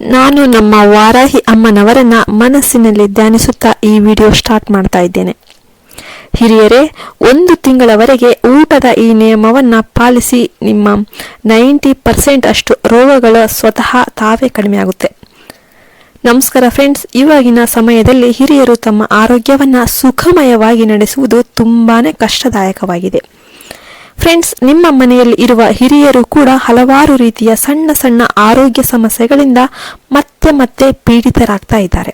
ನಾನು ನಮ್ಮ ವಾರಾಹಿ ಅಮ್ಮನವರನ್ನ ಮನಸ್ಸಿನಲ್ಲಿ ಧ್ಯಾನಿಸುತ್ತಾ ಈ ವಿಡಿಯೋ ಸ್ಟಾರ್ಟ್ ಮಾಡ್ತಾ ಇದ್ದೇನೆ. ಹಿರಿಯರೇ, ಒಂದು ತಿಂಗಳವರೆಗೆ ಊಟದ ಈ ನಿಯಮವನ್ನ ಪಾಲಿಸಿ ನಿಮ್ಮ ನೈಂಟಿ ಪರ್ಸೆಂಟ್ ಅಷ್ಟು ರೋಗಗಳ ಸ್ವತಃ ತಾವೇ ಕಡಿಮೆಯಾಗುತ್ತೆ ನಮಸ್ಕಾರ ಫ್ರೆಂಡ್ಸ್ ಇವಾಗಿನ ಸಮಯದಲ್ಲಿ ಹಿರಿಯರು ತಮ್ಮ ಆರೋಗ್ಯವನ್ನ ಸುಖಮಯವಾಗಿ ನಡೆಸುವುದು ತುಂಬಾನೇ ಕಷ್ಟದಾಯಕವಾಗಿದೆ. ಫ್ರೆಂಡ್ಸ್ ನಿಮ್ಮ ಮನೆಯಲ್ಲಿ ಇರುವ ಹಿರಿಯರು ಕೂಡ ಹಲವಾರು ರೀತಿಯ ಸಣ್ಣ ಸಣ್ಣ ಆರೋಗ್ಯ ಸಮಸ್ಯೆಗಳಿಂದ ಮತ್ತೆ ಮತ್ತೆ ಪೀಡಿತರಾಗ್ತಾ ಇದ್ದಾರೆ.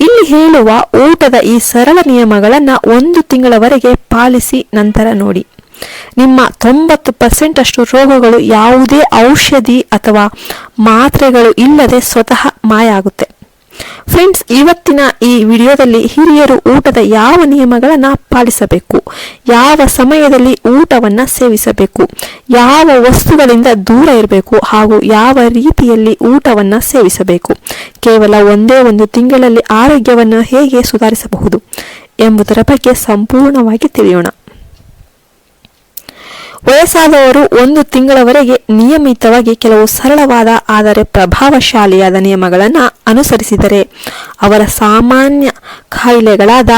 ಇಲ್ಲಿ ಹೇಳುವ ಊಟದ ಈ ಸರಳ ನಿಯಮಗಳನ್ನು ಒಂದು ತಿಂಗಳವರೆಗೆ ಪಾಲಿಸಿ ನಂತರ ನೋಡಿ. ನಿಮ್ಮ ತೊಂಬತ್ತು ಪರ್ಸೆಂಟ್ ಅಷ್ಟು ರೋಗಗಳು ಯಾವುದೇ ಔಷಧಿ ಅಥವಾ ಮಾತ್ರೆಗಳು ಇಲ್ಲದೆ ಸ್ವತಃ ಮಾಯ ಆಗುತ್ತೆ ಫ್ರೆಂಡ್ಸ್ ಇವತ್ತಿನ ಈ ವಿಡಿಯೋದಲ್ಲಿ ಹಿರಿಯರು ಊಟದ ಯಾವ ನಿಯಮಗಳನ್ನು ಪಾಲಿಸಬೇಕು? ಯಾವ ಸಮಯದಲ್ಲಿ ಊಟವನ್ನು ಸೇವಿಸಬೇಕು? ಯಾವ ವಸ್ತುಗಳಿಂದ ದೂರ ಇರಬೇಕು? ಹಾಗೂ ಯಾವ ರೀತಿಯಲ್ಲಿ ಊಟವನ್ನು ಸೇವಿಸಬೇಕು? ಕೇವಲ ಒಂದೇ ಒಂದು ತಿಂಗಳಲ್ಲಿ ಆರೋಗ್ಯವನ್ನು ಹೇಗೆ ಸುಧಾರಿಸಬಹುದು ಎಂಬುದರ ಬಗ್ಗೆ ಸಂಪೂರ್ಣವಾಗಿ ತಿಳಿಯೋಣ. ವಯಸ್ಸಾದವರು ಒಂದು ತಿಂಗಳವರೆಗೆ ನಿಯಮಿತವಾಗಿ ಕೆಲವು ಸರಳವಾದ ಆದರೆ ಪ್ರಭಾವಶಾಲಿಯಾದ ನಿಯಮಗಳನ್ನು ಅನುಸರಿಸಿದರೆ ಅವರ ಸಾಮಾನ್ಯ ಕಾಯಿಲೆಗಳಾದ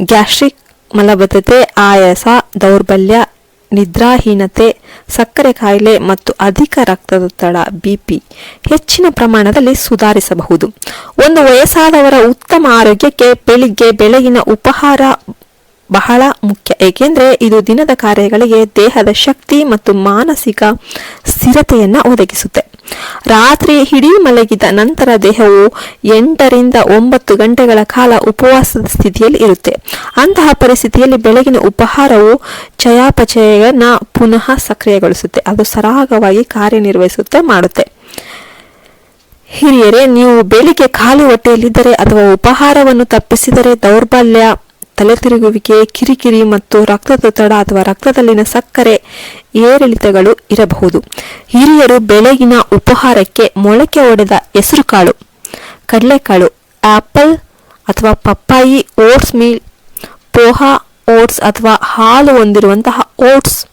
ಗ್ಯಾಸ್ಟ್ರಿಕ್ ಮಲಬದ್ಧತೆ, ಆಯಾಸ, ದೌರ್ಬಲ್ಯ, ನಿದ್ರಾಹೀನತೆ, ಸಕ್ಕರೆ ಕಾಯಿಲೆ ಮತ್ತು ಅಧಿಕ ರಕ್ತದೊತ್ತಡ ಬಿಪಿ ಹೆಚ್ಚಿನ ಪ್ರಮಾಣದಲ್ಲಿ ಸುಧಾರಿಸಬಹುದು. ಒಂದು ವಯಸ್ಸಾದವರ ಉತ್ತಮ ಆರೋಗ್ಯಕ್ಕೆ ಬೆಳಿಗ್ಗೆ ಬೆಳಗಿನ ಉಪಹಾರ ಬಹಳ ಮುಖ್ಯ. ಏಕೆಂದರೆ ಇದು ದಿನದ ಕಾರ್ಯಗಳಿಗೆ ದೇಹದ ಶಕ್ತಿ ಮತ್ತು ಮಾನಸಿಕ ಸ್ಥಿರತೆಯನ್ನು ಒದಗಿಸುತ್ತೆ. ರಾತ್ರಿ ಹಿಡೀ ಮಲಗಿದ ನಂತರ ದೇಹವು ಎಂಟರಿಂದ ಒಂಬತ್ತು ಗಂಟೆಗಳ ಕಾಲ ಉಪವಾಸದ ಸ್ಥಿತಿಯಲ್ಲಿ ಇರುತ್ತೆ. ಅಂತಹ ಪರಿಸ್ಥಿತಿಯಲ್ಲಿ ಬೆಳಗಿನ ಉಪಹಾರವು ಚಯಾಪಚಯನ ಪುನಃ ಸಕ್ರಿಯಗೊಳಿಸುತ್ತೆ. ಅದು ಸರಾಗವಾಗಿ ಕಾರ್ಯನಿರ್ವಹಿಸುತ್ತೆ, ಮಾಡುತ್ತೆ. ಹಿರಿಯರೇ, ನೀವು ಬೆಳಿಗ್ಗೆ ಖಾಲಿ ಹೊಟ್ಟೆಯಲ್ಲಿದ್ದರೆ ಅಥವಾ ಉಪಹಾರವನ್ನು ತಪ್ಪಿಸಿದರೆ ದೌರ್ಬಲ್ಯ ತಲೆ ತಿರುಗುವಿಕೆ ಕಿರಿಕಿರಿ ಮತ್ತು ರಕ್ತದೊತ್ತಡ ಅಥವಾ ರಕ್ತದಲ್ಲಿನ ಸಕ್ಕರೆ, ಏರಿಳಿತಗಳು ಇರಬಹುದು. ಹಿರಿಯರು ಬೆಳಗಿನ ಉಪಹಾರಕ್ಕೆ ಮೊಳಕೆ ಒಡೆದ ಹೆಸರುಕಾಳು, ಕಡಲೆಕಾಳು, ಆಪಲ್ ಅಥವಾ ಪಪ್ಪಾಯಿ, ಓಟ್ಸ್ ಮೀಲ್, ಪೋಹಾ ಓಟ್ಸ್ ಅಥವಾ ಹಾಲು ಹೊಂದಿರುವಂತಹ ಓಟ್ಸ್.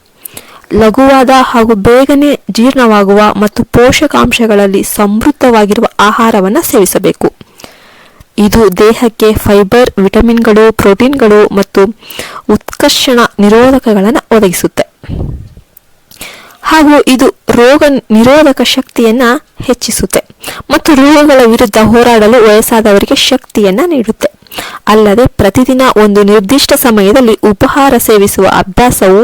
ಲಘುವಾದ ಹಾಗೂ ಬೇಗನೆ ಜೀರ್ಣವಾಗುವ ಮತ್ತು ಪೋಷಕಾಂಶಗಳಲ್ಲಿ ಸಮೃದ್ಧವಾಗಿರುವ ಆಹಾರವನ್ನು ಸೇವಿಸಬೇಕು. ಇದು ದೇಹಕ್ಕೆ ಫೈಬರ್, ವಿಟಮಿನ್ಗಳು, ಪ್ರೋಟೀನ್ಗಳು ಮತ್ತು ಉತ್ಕರ್ಷಣ ನಿರೋಧಕಗಳನ್ನು ಒದಗಿಸುತ್ತೆ. ಹಾಗೂ ಇದು ರೋಗ ನಿರೋಧಕ ಶಕ್ತಿಯನ್ನು ಹೆಚ್ಚಿಸುತ್ತೆ ಮತ್ತು ರೋಗಗಳ ವಿರುದ್ಧ ಹೋರಾಡಲು ವಯಸ್ಸಾದವರಿಗೆ ಶಕ್ತಿಯನ್ನು ನೀಡುತ್ತೆ. ಅಲ್ಲದೆ ಪ್ರತಿದಿನ ಒಂದು ನಿರ್ದಿಷ್ಟ ಸಮಯದಲ್ಲಿ ಉಪಹಾರ ಸೇವಿಸುವ ಅಭ್ಯಾಸವು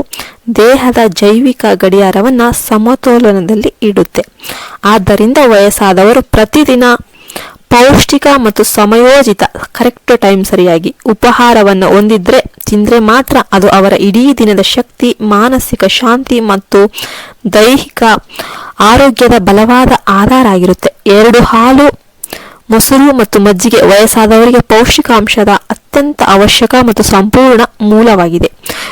ದೇಹದ ಜೈವಿಕ ಗಡಿಯಾರವನ್ನು ಸಮತೋಲನದಲ್ಲಿ ಇಡುತ್ತೆ. ಆದ್ದರಿಂದ ವಯಸ್ಸಾದವರು ಪ್ರತಿದಿನ ಪೌಷ್ಟಿಕ ಮತ್ತು ಸಮಯೋಜಿತ ಕರೆಕ್ಟ್ ಟೈಮ್ ಸರಿಯಾಗಿ ಉಪಹಾರವನ್ನು ಹೊಂದಿದ್ರೆ ತಿಂದರೆ ಮಾತ್ರ ಅದು ಅವರ ಇಡೀ ದಿನದ ಶಕ್ತಿ, ಮಾನಸಿಕ ಶಾಂತಿ ಮತ್ತು ದೈಹಿಕ ಆರೋಗ್ಯದ ಬಲವಾದ ಆಧಾರ ಆಗಿರುತ್ತೆ. ಎರಡು ಹಾಲು, ಮೊಸರು ಮತ್ತು ಮಜ್ಜಿಗೆ ವಯಸ್ಸಾದವರಿಗೆ ಪೌಷ್ಟಿಕಾಂಶದ ಅತ್ಯಂತ ಅವಶ್ಯಕ ಮತ್ತು ಸಂಪೂರ್ಣ ಮೂಲವಾಗಿದೆ.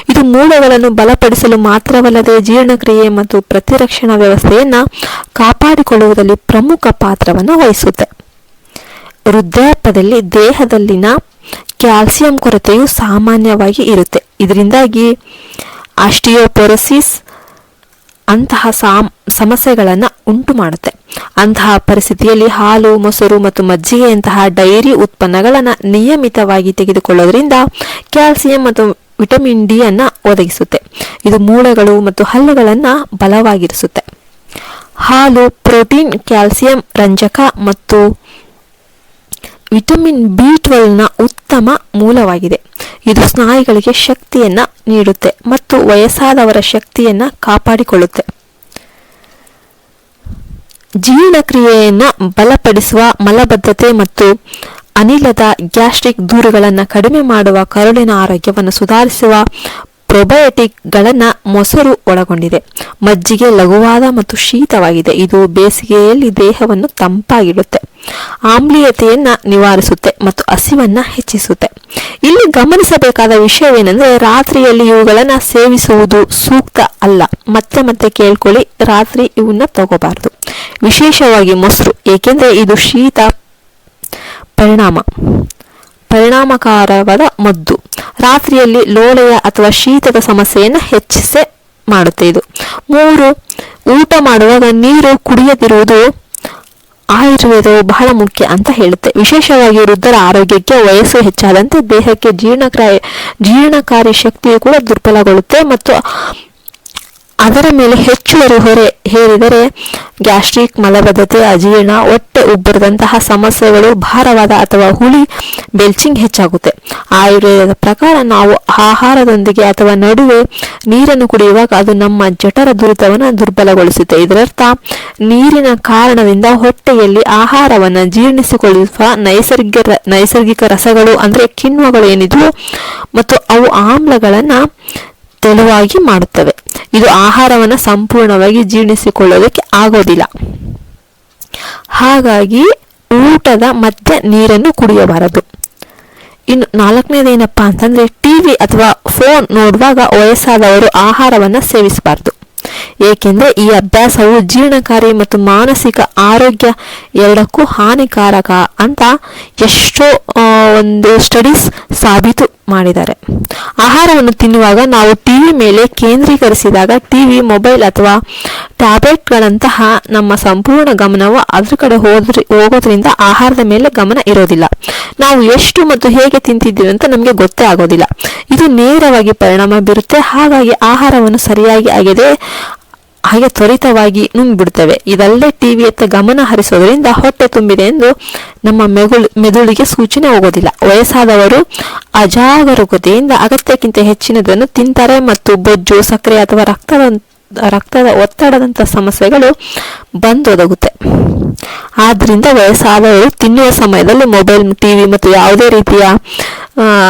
ಇದು ಮೂಲಗಳನ್ನು ಬಲಪಡಿಸಲು ಮಾತ್ರವಲ್ಲದೆ ಜೀರ್ಣಕ್ರಿಯೆ ಮತ್ತು ಪ್ರತಿರಕ್ಷಣಾ ವ್ಯವಸ್ಥೆಯನ್ನು ಕಾಪಾಡಿಕೊಳ್ಳುವುದರಲ್ಲಿ ಪ್ರಮುಖ ಪಾತ್ರವನ್ನು ವಹಿಸುತ್ತೆ. ವೃದ್ಧಾಪ್ಯದಲ್ಲಿ ದೇಹದಲ್ಲಿನ ಕ್ಯಾಲ್ಸಿಯಂ ಕೊರತೆಯು ಸಾಮಾನ್ಯವಾಗಿ ಇರುತ್ತೆ. ಇದರಿಂದಾಗಿ ಆಸ್ಟಿಯೋಪೊರಸಿಸ್ ಅಂತಹ ಸಾಮ್, ಸಮಸ್ಯೆಗಳನ್ನು ಉಂಟು ಮಾಡುತ್ತೆ ಅಂತಹ ಪರಿಸ್ಥಿತಿಯಲ್ಲಿ ಹಾಲು, ಮೊಸರು ಮತ್ತು ಮಜ್ಜಿಗೆಯಂತಹ ಡೈರಿ ಉತ್ಪನ್ನಗಳನ್ನು ನಿಯಮಿತವಾಗಿ ತೆಗೆದುಕೊಳ್ಳೋದ್ರಿಂದ ಕ್ಯಾಲ್ಸಿಯಂ ಮತ್ತು ವಿಟಮಿನ್ ಡಿ ಅನ್ನ ಒದಗಿಸುತ್ತೆ. ಇದು ಮೂಳೆಗಳು ಮತ್ತು ಹಲ್ಲುಗಳನ್ನು ಬಲವಾಗಿರಿಸುತ್ತೆ. ಹಾಲು, ಪ್ರೋಟೀನ್, ಕ್ಯಾಲ್ಸಿಯಂ, ರಂಜಕ ಮತ್ತು ವಿಟಮಿನ್ ಬಿ ಟ್ವೆಲ್ವ್ನ ಉತ್ತಮ ಮೂಲವಾಗಿದೆ. ಇದು ಸ್ನಾಯುಗಳಿಗೆ ಶಕ್ತಿಯನ್ನು ನೀಡುತ್ತೆ ಮತ್ತು ವಯಸ್ಸಾದವರ ಶಕ್ತಿಯನ್ನು ಕಾಪಾಡಿಕೊಳ್ಳುತ್ತೆ. ಜೀರ್ಣಕ್ರಿಯೆಯನ್ನು ಬಲಪಡಿಸುವ ಮಲಬದ್ಧತೆ ಮತ್ತು ಅನಿಲದ ಗ್ಯಾಸ್ಟ್ರಿಕ್ ದೂರುಗಳನ್ನು ಕಡಿಮೆ ಮಾಡುವ ಕರುಳಿನ ಆರೋಗ್ಯವನ್ನು ಸುಧಾರಿಸುವ ಪ್ರೊಬಯೋಟಿಕ್ಗಳನ್ನು ಮೊಸರು ಒಳಗೊಂಡಿದೆ. ಮಜ್ಜಿಗೆ ಲಘುವಾದ ಮತ್ತು ಶೀತವಾಗಿದೆ. ಇದು ಬೇಸಿಗೆಯಲ್ಲಿ ದೇಹವನ್ನು ತಂಪಾಗಿಡುತ್ತೆ. ಆಮ್ಲೀಯತೆಯನ್ನ ನಿವಾರಿಸುತ್ತೆ ಮತ್ತು ಹಸಿವನ್ನ ಹೆಚ್ಚಿಸುತ್ತೆ. ಇಲ್ಲಿ ಗಮನಿಸಬೇಕಾದ ವಿಷಯವೇನೆಂದರೆ ರಾತ್ರಿಯಲ್ಲಿ ಇವುಗಳನ್ನ ಸೇವಿಸುವುದು ಸೂಕ್ತ ಅಲ್ಲ. ಮತ್ತೆ ಮತ್ತೆ ಕೇಳ್ಕೊಳ್ಳಿ, ರಾತ್ರಿ ಇವನ್ನ ತಗೋಬಾರ್ದು. ವಿಶೇಷವಾಗಿ ಮೊಸರು, ಏಕೆಂದರೆ ಇದು ಶೀತ ಪರಿಣಾಮ, ಪರಿಣಾಮಕಾರವಾದ ಮದ್ದು. ರಾತ್ರಿಯಲ್ಲಿ ಲೋಳೆಯ ಅಥವಾ ಶೀತದ ಸಮಸ್ಯೆಯನ್ನು ಹೆಚ್ಚಿಸೆ ಮಾಡುತ್ತೆ ಇದು. ಮೂರು, ಊಟ ಮಾಡುವಾಗ ನೀರು ಕುಡಿಯದಿರುವುದು ಆಯುರ್ವೇದವು ಬಹಳ ಮುಖ್ಯ ಅಂತ ಹೇಳುತ್ತೆ. ವಿಶೇಷವಾಗಿ ವೃದ್ಧರ ಆರೋಗ್ಯಕ್ಕೆ ವಯಸ್ಸು ಹೆಚ್ಚಾದಂತೆ ದೇಹಕ್ಕೆ ಜೀರ್ಣಕ್ರಾಯ, ಜೀರ್ಣಕಾರಿ ಶಕ್ತಿಯು ಕೂಡ ದುರ್ಬಲಗೊಳ್ಳುತ್ತೆ ಮತ್ತು ಅದರ ಮೇಲೆ ಹೆಚ್ಚುವರಿ ಹೊರೆ, ಹೇರಿದರೆ ಗ್ಯಾಸ್ಟ್ರಿಕ್ ಮಲಬದ್ಧತೆ, ಅಜೀರ್ಣ, ಹೊಟ್ಟೆ ಉಬ್ಬರದಂತಹ ಸಮಸ್ಯೆಗಳು, ಭಾರವಾದ ಅಥವಾ ಹುಳಿ, ಬೆಲ್ಚಿಂಗ್ ಹೆಚ್ಚಾಗುತ್ತೆ. ಆಯುರ್ವೇದದ ಪ್ರಕಾರ ನಾವು ಆಹಾರದೊಂದಿಗೆ ಅಥವಾ ನಡುವೆ ನೀರನ್ನು ಕುಡಿಯುವಾಗ ಅದು ನಮ್ಮ ಜಠರ ದುರಿತವನ್ನು ದುರ್ಬಲಗೊಳಿಸುತ್ತೆ. ಇದರರ್ಥ, ನೀರಿನ ಕಾರಣದಿಂದ ಹೊಟ್ಟೆಯಲ್ಲಿ ಆಹಾರವನ್ನು ಜೀರ್ಣಿಸಿಕೊಳ್ಳುವ ನೈಸರ್ಗಿಕ ನೈಸರ್ಗಿಕ ರಸಗಳು ಅಂದರೆ ಕಿಣ್ವಗಳು ಏನಿದ್ವು, ಮತ್ತು ಅವು ಆಮ್ಲಗಳನ್ನ ತೆಳುವಾಗಿ ಮಾಡುತ್ತವೆ. ಇದು ಆಹಾರವನ್ನು ಸಂಪೂರ್ಣವಾಗಿ ಜೀರ್ಣಿಸಿಕೊಳ್ಳೋದಕ್ಕೆ ಆಗೋದಿಲ್ಲ. ಹಾಗಾಗಿ ಊಟದ ಮಧ್ಯೆ ನೀರನ್ನು ಕುಡಿಯಬಾರದು. ಇನ್ನು ನಾಲ್ಕನೇದೇನಪ್ಪ ಅಂತಂದ್ರೆ ಟಿವಿ ಅಥವಾ ಫೋನ್ ನೋಡುವಾಗ ವಯಸ್ಸಾದವರು ಆಹಾರವನ್ನು ಸೇವಿಸಬಾರದು. ಏಕೆಂದರೆ ಈ ಅಭ್ಯಾಸವು ಜೀರ್ಣಕಾರಿ ಮತ್ತು ಮಾನಸಿಕ ಆರೋಗ್ಯ ಎರಡಕ್ಕೂ ಹಾನಿಕಾರಕ ಅಂತ ಎಷ್ಟೋ ಒಂದು ಸ್ಟಡೀಸ್ ಸಾಬೀತು ಮಾಡಿದ್ದಾರೆ. ಆಹಾರವನ್ನು ತಿನ್ನುವಾಗ ನಾವು ಟಿವಿ ಮೇಲೆ ಕೇಂದ್ರೀಕರಿಸಿದಾಗ ಟಿವಿ ಮೊಬೈಲ್ ಅಥವಾ ಟ್ಯಾಬ್ಲೆಟ್ಗಳಂತಹ ನಮ್ಮ ಸಂಪೂರ್ಣ ಗಮನವು ಅದ್ರ ಕಡೆ ಹೋದ್ರಿ, ಹೋಗೋದ್ರಿಂದ ಆಹಾರದ ಮೇಲೆ ಗಮನ ಇರೋದಿಲ್ಲ. ನಾವು ಎಷ್ಟು ಮತ್ತು ಹೇಗೆ ತಿಂತಿದ್ದೀವಿ ಅಂತ ನಮಗೆ ಗೊತ್ತೇ ಆಗೋದಿಲ್ಲ. ಇದು ನೇರವಾಗಿ ಪರಿಣಾಮ ಬೀರುತ್ತೆ. ಹಾಗಾಗಿ ಆಹಾರವನ್ನು ಸರಿಯಾಗಿ ಆಗದೆ ಹಾಗೆ ತ್ವರಿತವಾಗಿ ನುಂಗ್ಬಿಡ್ತೇವೆ. ಇದಲ್ಲದೆ ಟಿವಿಯತ್ತ ಗಮನ ಹರಿಸೋದ್ರಿಂದ ಹೊಟ್ಟೆ ತುಂಬಿದೆ ಎಂದು ನಮ್ಮ ಮೆದುಳು ಮೆದುಳಿಗೆ ಸೂಚನೆ ಹೋಗೋದಿಲ್ಲ. ವಯಸ್ಸಾದವರು ಅಜಾಗರೂಕತೆಯಿಂದ ಅಗತ್ಯಕ್ಕಿಂತ ಹೆಚ್ಚಿನದನ್ನು ತಿಂತಾರೆ ಮತ್ತು ಬೊಜ್ಜು, ಸಕ್ಕರೆ ಅಥವಾ ರಕ್ತದ ರಕ್ತದ ಒತ್ತಡದಂಥ ಸಮಸ್ಯೆಗಳು ಬಂದೊದಗುತ್ತೆ. ಆದ್ದರಿಂದ ವಯಸ್ಸಾದವರು ತಿನ್ನುವ ಸಮಯದಲ್ಲಿ ಮೊಬೈಲ್ ಟಿವಿ ಮತ್ತು ಯಾವುದೇ ರೀತಿಯ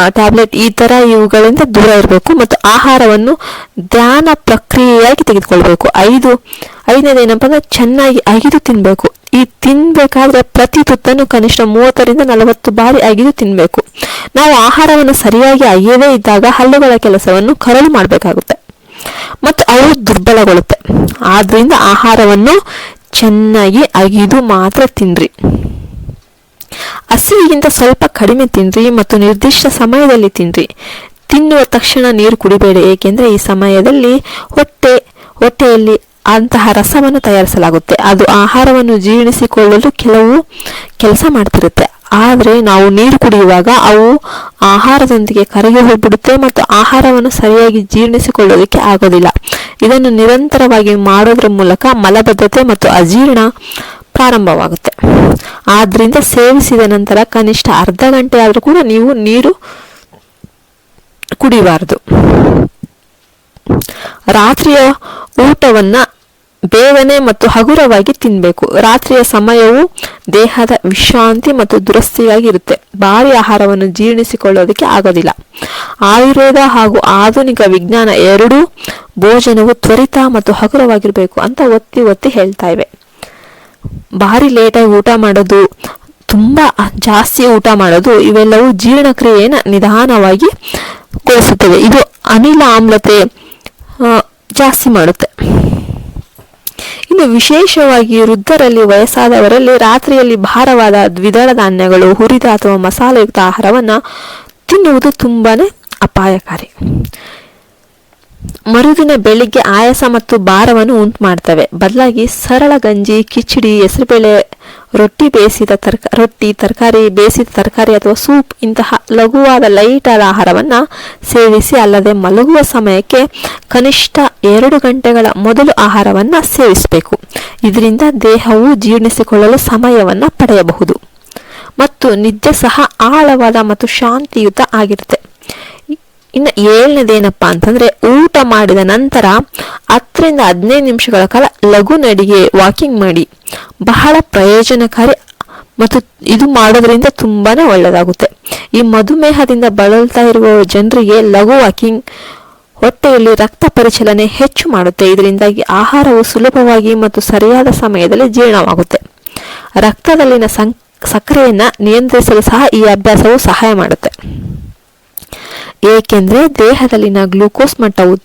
ಟ್ಯಾಬ್ಲೆಟ್ ಈ ತರ ಇವುಗಳಿಂದ ದೂರ ಇರಬೇಕು ಮತ್ತು ಆಹಾರವನ್ನು ಧ್ಯಾನ ಪ್ರಕ್ರಿಯೆಯಾಗಿ ತೆಗೆದುಕೊಳ್ಬೇಕು. ಐದು ಐದನೇದೇನಪ್ಪ ಅಂದ್ರೆ ಚೆನ್ನಾಗಿ ಅಗಿದು ತಿನ್ನಬೇಕು ಈ ತಿನ್ಬೇಕಾದ್ರೆ ಪ್ರತಿ ತುತ್ತನ್ನು ಕನಿಷ್ಠ ಮೂವತ್ತರಿಂದ ನಲವತ್ತು ಬಾರಿ ಅಗಿದು ತಿನ್ನಬೇಕು ನಾವು ಆಹಾರವನ್ನು ಸರಿಯಾಗಿ ಅಗಿಯದೇ ಇದ್ದಾಗ ಹಲ್ಲುಗಳ ಕೆಲಸವನ್ನು ಕರಳು ಮಾಡಬೇಕಾಗುತ್ತೆ. ಮತ್ತು ಅವು ದುರ್ಬಲಗೊಳ್ಳುತ್ತೆ. ಆದ್ದರಿಂದ ಆಹಾರವನ್ನು ಚೆನ್ನಾಗಿ ಅಗಿದು ಮಾತ್ರ ತಿನ್ರಿ. ಹಸಿವಿಗಿಂತ ಸ್ವಲ್ಪ ಕಡಿಮೆ ತಿನ್ರಿ ಮತ್ತು ನಿರ್ದಿಷ್ಟ ಸಮಯದಲ್ಲಿ ತಿನ್ರಿ. ತಿನ್ನುವ ತಕ್ಷಣ ನೀರು ಕುಡಿಬೇಡಿ, ಏಕೆಂದರೆ ಈ ಸಮಯದಲ್ಲಿ ಹೊಟ್ಟೆ, ಹೊಟ್ಟೆಯಲ್ಲಿ ಅಂತಹ ರಸವನ್ನು ತಯಾರಿಸಲಾಗುತ್ತೆ. ಅದು ಆಹಾರವನ್ನು ಜೀರ್ಣಿಸಿಕೊಳ್ಳಲು ಕೆಲವು ಕೆಲಸ ಮಾಡ್ತಿರುತ್ತೆ. ಆದರೆ ನಾವು ನೀರು ಕುಡಿಯುವಾಗ ಅವು ಆಹಾರದೊಂದಿಗೆ ಕರಗಿ ಹೋಗ್ಬಿಡುತ್ತೆ ಮತ್ತು ಆಹಾರವನ್ನು ಸರಿಯಾಗಿ ಜೀರ್ಣಿಸಿಕೊಳ್ಳೋದಕ್ಕೆ ಆಗೋದಿಲ್ಲ. ಇದನ್ನು ನಿರಂತರವಾಗಿ ಮಾಡೋದ್ರ ಮೂಲಕ ಮಲಬದ್ಧತೆ ಮತ್ತು ಅಜೀರ್ಣ ಪ್ರಾರಂಭವಾಗುತ್ತೆ. ಆದ್ದರಿಂದ ಸೇವಿಸಿದ ನಂತರ ಕನಿಷ್ಠ ಅರ್ಧ ಗಂಟೆ ಆದರೂ ಕೂಡ ನೀವು ನೀರು ಕುಡಿಬಾರದು. ರಾತ್ರಿಯ ಊಟವನ್ನ ಬೇಗನೆ ಮತ್ತು ಹಗುರವಾಗಿ ತಿನ್ನಬೇಕು ರಾತ್ರಿಯ ಸಮಯವು ದೇಹದ ವಿಶ್ರಾಂತಿ ಮತ್ತು ದುರಸ್ತಿಯಾಗಿ ಇರುತ್ತೆ. ಭಾರಿ ಆಹಾರವನ್ನು ಜೀರ್ಣಿಸಿಕೊಳ್ಳೋದಕ್ಕೆ ಆಗೋದಿಲ್ಲ. ಆಯುರ್ವೇದ ಹಾಗೂ ಆಧುನಿಕ ವಿಜ್ಞಾನ ಎರಡೂ ಭೋಜನವು ತ್ವರಿತ ಮತ್ತು ಹಗುರವಾಗಿರಬೇಕು ಅಂತ ಒತ್ತಿ ಒತ್ತಿ ಹೇಳ್ತಾ ಇವೆ. ಭಾರಿ ಲೇಟಾಗಿ ಊಟ ಮಾಡೋದು, ತುಂಬ ಜಾಸ್ತಿ ಊಟ ಮಾಡೋದು, ಇವೆಲ್ಲವೂ ಜೀರ್ಣಕ್ರಿಯೆಯನ್ನು ನಿಧಾನವಾಗಿ ಗೊಳಿಸುತ್ತವೆ ಇದು ಅನಿಲ ಆಮ್ಲತೆ ಜಾಸ್ತಿ ಮಾಡುತ್ತೆ. ಇನ್ನು ವಿಶೇಷವಾಗಿ ವೃದ್ಧರಲ್ಲಿ, ವಯಸ್ಸಾದವರಲ್ಲಿ ರಾತ್ರಿಯಲ್ಲಿ ಭಾರವಾದ ದ್ವಿದಳ ಧಾನ್ಯಗಳು, ಹುರಿದ ಅಥವಾ ಮಸಾಲೆಯುಕ್ತ ಆಹಾರವನ್ನು ತಿನ್ನುವುದು ತುಂಬಾ ಅಪಾಯಕಾರಿ. ಮರುದಿನ ಬೆಳಿಗ್ಗೆ ಆಯಾಸ ಮತ್ತು ಭಾರವನ್ನು ಉಂಟು ಮಾಡ್ತವೆ ಬದಲಾಗಿ ಸರಳ ಗಂಜಿ ಕಿಚಡಿ ಹೆಸರುಬೇಳೆ, ರೊಟ್ಟಿ ಬೇಯಿಸಿದ ತರಕ, ರೊಟ್ಟಿ, ತರಕಾರಿ, ಬೇಯಿಸಿದ ತರಕಾರಿ ಅಥವಾ ಸೂಪ್ ಇಂತಹ ಲಘುವಾದ ಲೈಟಾದ ಆಹಾರವನ್ನು ಸೇವಿಸಿ ಅಲ್ಲದೆ ಮಲಗುವ ಸಮಯಕ್ಕೆ ಕನಿಷ್ಠ ಎರಡು ಗಂಟೆಗಳ ಮೊದಲು ಆಹಾರವನ್ನು ಸೇವಿಸಬೇಕು. ಇದರಿಂದ ದೇಹವು ಜೀರ್ಣಿಸಿಕೊಳ್ಳಲು ಸಮಯವನ್ನು ಪಡೆಯಬಹುದು. ಮತ್ತು ನಿದ್ದೆ ಸಹ ಆಳವಾದ ಮತ್ತು ಶಾಂತಿಯುತ ಆಗಿರುತ್ತೆ. ಇನ್ನು ಏಳನೇದೇನಪ್ಪ ಅಂತಂದ್ರೆ ಊಟ ಮಾಡಿದ ನಂತರ ಹತ್ತರಿಂದ ಹದಿನೈದು ನಿಮಿಷಗಳ ಕಾಲ ಲಘು ನಡಿಗೆ ವಾಕಿಂಗ್ ಮಾಡಿ. ಬಹಳ ಪ್ರಯೋಜನಕಾರಿ ಮತ್ತು ಇದು ಮಾಡೋದ್ರಿಂದ ತುಂಬಾನೇ ಒಳ್ಳೆಯದಾಗುತ್ತೆ ಈ ಮಧುಮೇಹದಿಂದ ಬಳಲ್ತಾ ಇರುವ ಜನರಿಗೆ ಲಘು ವಾಕಿಂಗ್ ಹೊಟ್ಟೆಯಲ್ಲಿ ರಕ್ತ ಪರಿಚಲನೆ ಹೆಚ್ಚು ಮಾಡುತ್ತೆ. ಇದರಿಂದಾಗಿ ಆಹಾರವು ಸುಲಭವಾಗಿ ಮತ್ತು ಸರಿಯಾದ ಸಮಯದಲ್ಲಿ ಜೀರ್ಣವಾಗುತ್ತೆ. ರಕ್ತದಲ್ಲಿನ ಸಂ, ಸಕ್ಕರೆಯನ್ನು ನಿಯಂತ್ರಿಸಲು ಸಹ ಈ ಅಭ್ಯಾಸವು ಸಹಾಯ ಮಾಡುತ್ತೆ. ಏಕೆಂದರೆ ದೇಹದಲ್ಲಿನ ಗ್ಲೂಕೋಸ್ ಮಟ್ಟವು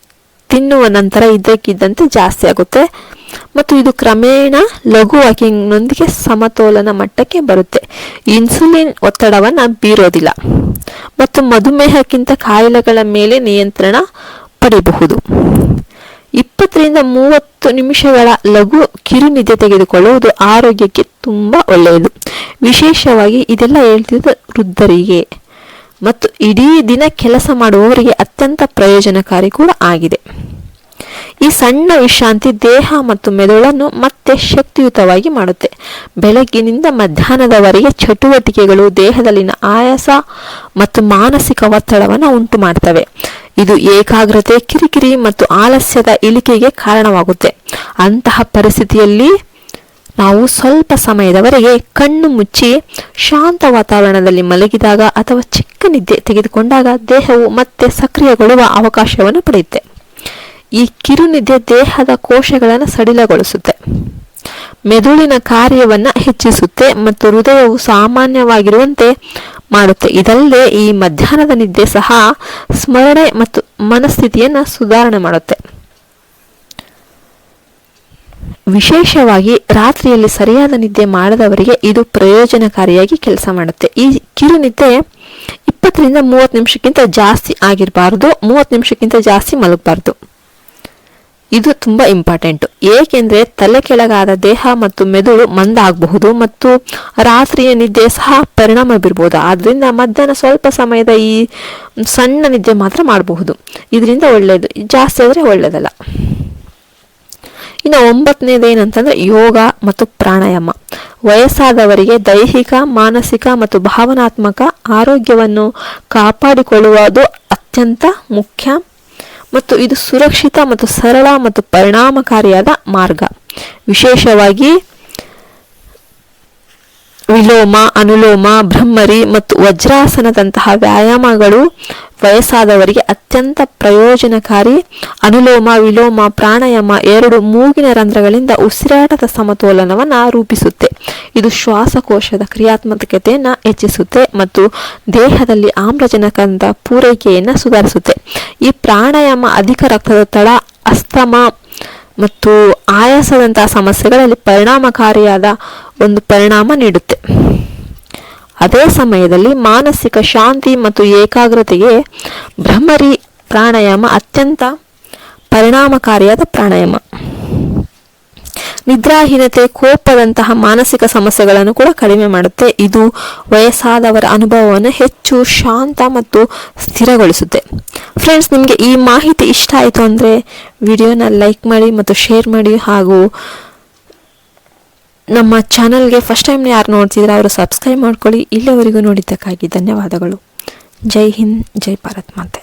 ತಿನ್ನುವ ನಂತರ ಇದ್ದಕ್ಕಿದ್ದಂತೆ ಜಾಸ್ತಿ ಆಗುತ್ತೆ. ಮತ್ತು ಇದು ಕ್ರಮೇಣ ಲಘು ವಾಕಿಂಗ್ನೊಂದಿಗೆ ಸಮತೋಲನ ಮಟ್ಟಕ್ಕೆ ಬರುತ್ತೆ. ಇನ್ಸುಲಿನ್ ಒತ್ತಡವನ್ನು ಬೀರೋದಿಲ್ಲ. ಮತ್ತು ಮಧುಮೇಹಕ್ಕಿಂತ ಕಾಯಿಲೆಗಳ ಮೇಲೆ ನಿಯಂತ್ರಣ ಪಡೆಯಬಹುದು ಇಪ್ಪತ್ತರಿಂದ ಮೂವತ್ತು ನಿಮಿಷಗಳ ಲಘು ಕಿರುನಿದ್ದೆ ತೆಗೆದುಕೊಳ್ಳುವುದು ಆರೋಗ್ಯಕ್ಕೆ ತುಂಬ ಒಳ್ಳೆಯದು. ವಿಶೇಷವಾಗಿ ಇದೆಲ್ಲ ಹೇಳ್ತಿದ್ದು ವೃದ್ಧರಿಗೆ. ಮತ್ತು ಇಡೀ ದಿನ ಕೆಲಸ ಮಾಡುವವರಿಗೆ ಅತ್ಯಂತ ಪ್ರಯೋಜನಕಾರಿ ಕೂಡ ಆಗಿದೆ. ಈ ಸಣ್ಣ ವಿಶ್ರಾಂತಿ ದೇಹ ಮತ್ತು ಮೆದುಳನ್ನು ಮತ್ತೆ ಶಕ್ತಿಯುತವಾಗಿ ಮಾಡುತ್ತೆ. ಬೆಳಗ್ಗಿನಿಂದ ಮಧ್ಯಾಹ್ನದವರೆಗೆ ಚಟುವಟಿಕೆಗಳು ದೇಹದಲ್ಲಿನ ಆಯಾಸ ಮತ್ತು ಮಾನಸಿಕ ಒತ್ತಡವನ್ನು ಉಂಟು ಮಾಡ್ತವೆ. ಇದು ಏಕಾಗ್ರತೆ, ಕಿರಿಕಿರಿ ಮತ್ತು ಆಲಸ್ಯದ ಇಳಿಕೆಗೆ ಕಾರಣವಾಗುತ್ತೆ. ಅಂತಹ ಪರಿಸ್ಥಿತಿಯಲ್ಲಿ ನಾವು ಸ್ವಲ್ಪ ಸಮಯದವರೆಗೆ ಕಣ್ಣು ಮುಚ್ಚಿ ಶಾಂತ ವಾತಾವರಣದಲ್ಲಿ ಮಲಗಿದಾಗ ಅಥವಾ ಚಿಕ್ಕ ನಿದ್ದೆ ತೆಗೆದುಕೊಂಡಾಗ ದೇಹವು ಮತ್ತೆ ಸಕ್ರಿಯಗೊಳ್ಳುವ ಅವಕಾಶವನ್ನು ಪಡೆಯುತ್ತೆ. ಈ ಕಿರುನಿದ್ದೆ ದೇಹದ ಕೋಶಗಳನ್ನು ಸಡಿಲಗೊಳಿಸುತ್ತೆ. ಮೆದುಳಿನ ಕಾರ್ಯವನ್ನು ಹೆಚ್ಚಿಸುತ್ತೆ ಮತ್ತು ಹೃದಯವು ಸಾಮಾನ್ಯವಾಗಿರುವಂತೆ ಮಾಡುತ್ತೆ. ಇದಲ್ಲದೆ ಈ ಮಧ್ಯಾಹ್ನದ ನಿದ್ದೆ ಸಹ ಸ್ಮರಣೆ ಮತ್ತು ಮನಸ್ಥಿತಿಯನ್ನು ಸುಧಾರಣೆ ಮಾಡುತ್ತೆ. ವಿಶೇಷವಾಗಿ ರಾತ್ರಿಯಲ್ಲಿ ಸರಿಯಾದ ನಿದ್ದೆ ಮಾಡದವರಿಗೆ ಇದು ಪ್ರಯೋಜನಕಾರಿಯಾಗಿ ಕೆಲಸ ಮಾಡುತ್ತೆ. ಈ ಕಿರು ನಿದ್ದೆ ಇಪ್ಪತ್ತರಿಂದ ಮೂವತ್ತು ನಿಮಿಷಕ್ಕಿಂತ ಜಾಸ್ತಿ ಆಗಿರಬಾರ್ದು, ಮೂವತ್ತು ನಿಮಿಷಕ್ಕಿಂತ ಜಾಸ್ತಿ ಮಲಗಬಾರ್ದು. ಇದು ತುಂಬಾ ಇಂಪಾರ್ಟೆಂಟ್. ಏಕೆಂದರೆ ತಲೆ ಕೆಳಗಾದ ದೇಹ ಮತ್ತು ಮೆದುಳು ಮಂದಾಗಬಹುದು ಮತ್ತು ರಾತ್ರಿಯ ನಿದ್ದೆ ಸಹ ಪರಿಣಾಮ ಬೀರ್ಬೋದು. ಆದ್ದರಿಂದ ಮಧ್ಯಾಹ್ನ ಸ್ವಲ್ಪ ಸಮಯದ ಈ ಸಣ್ಣ ನಿದ್ದೆ ಮಾತ್ರ ಮಾಡಬಹುದು. ಇದರಿಂದ ಒಳ್ಳೆಯದು ಜಾಸ್ತಿ ಆದರೆ ಒಳ್ಳೆಯದಲ್ಲ ಇನ್ನು ಒಂಬತ್ತನೇದು ಏನಂತಂದ್ರೆ ಯೋಗ ಮತ್ತು ಪ್ರಾಣಾಯಾಮ. ವಯಸ್ಸಾದವರಿಗೆ ದೈಹಿಕ, ಮಾನಸಿಕ ಮತ್ತು ಭಾವನಾತ್ಮಕ ಆರೋಗ್ಯವನ್ನು ಕಾಪಾಡಿಕೊಳ್ಳುವುದು ಅತ್ಯಂತ ಮುಖ್ಯ ಮತ್ತು ಇದು ಸುರಕ್ಷಿತ ಮತ್ತು ಸರಳ ಮತ್ತು ಪರಿಣಾಮಕಾರಿಯಾದ ಮಾರ್ಗ. ವಿಶೇಷವಾಗಿ ವಿಲೋಮ, ಅನುಲೋಮ, ಬ್ರಹ್ಮರಿ ಮತ್ತು ವಜ್ರಾಸನದಂತಹ ವ್ಯಾಯಾಮಗಳು ವಯಸ್ಸಾದವರಿಗೆ ಅತ್ಯಂತ ಪ್ರಯೋಜನಕಾರಿ. ಅನುಲೋಮ, ವಿಲೋಮ, ಪ್ರಾಣಾಯಾಮ ಎರಡು ಮೂಗಿನ ರಂಧ್ರಗಳಿಂದ ಉಸಿರಾಟದ ಸಮತೋಲನವನ್ನು ರೂಪಿಸುತ್ತೆ. ಇದು ಶ್ವಾಸಕೋಶದ ಕ್ರಿಯಾತ್ಮಕತೆಯನ್ನು ಹೆಚ್ಚಿಸುತ್ತೆ ಮತ್ತು ದೇಹದಲ್ಲಿ ಆಮ್ಲಜನಕದ ಪೂರೈಕೆಯನ್ನು ಸುಧಾರಿಸುತ್ತೆ. ಈ ಪ್ರಾಣಾಯಾಮ ಅಧಿಕ ರಕ್ತದೊತ್ತಡ, ಅಸ್ತಮ ಮತ್ತು ಆಯಾಸದಂತಹ ಸಮಸ್ಯೆಗಳಲ್ಲಿ ಪರಿಣಾಮಕಾರಿಯಾದ ಒಂದು ಪರಿಣಾಮ ನೀಡುತ್ತೆ. ಅದೇ ಸಮಯದಲ್ಲಿ ಮಾನಸಿಕ ಶಾಂತಿ ಮತ್ತು ಏಕಾಗ್ರತೆಗೆ ಭ್ರಮರಿ ಪ್ರಾಣಾಯಾಮ ಅತ್ಯಂತ ಪರಿಣಾಮಕಾರಿಯಾದ ಪ್ರಾಣಾಯಾಮ. ನಿದ್ರಾಹೀನತೆ, ಕೋಪದಂತಹ ಮಾನಸಿಕ ಸಮಸ್ಯೆಗಳನ್ನು ಕೂಡ ಕಡಿಮೆ ಮಾಡುತ್ತೆ. ಇದು ವಯಸ್ಸಾದವರ ಅನುಭವವನ್ನು ಹೆಚ್ಚು ಶಾಂತ ಮತ್ತು ಸ್ಥಿರಗೊಳಿಸುತ್ತೆ. ಫ್ರೆಂಡ್ಸ್ ನಿಮಗೆ ಈ ಮಾಹಿತಿ ಇಷ್ಟ ಆಯಿತು ಅಂದರೆ ವಿಡಿಯೋನ ಲೈಕ್ ಮಾಡಿ ಮತ್ತು ಶೇರ್ ಮಾಡಿ ಹಾಗೂ ನಮ್ಮ ಚಾನಲ್ಗೆ ಫಸ್ಟ್ ಟೈಮ್ ಯಾರು ನೋಡ್ತಿದ್ರೆ ಅವರು ಸಬ್ಸ್ಕ್ರೈಬ್ ಮಾಡ್ಕೊಳ್ಳಿ. ಇಲ್ಲಿವರೆಗೂ ನೋಡಿದ್ದಕ್ಕಾಗಿ ಧನ್ಯವಾದಗಳು. ಜೈ ಹಿಂದ್, ಜೈ ಭಾರತ್ ಮಾತೆ.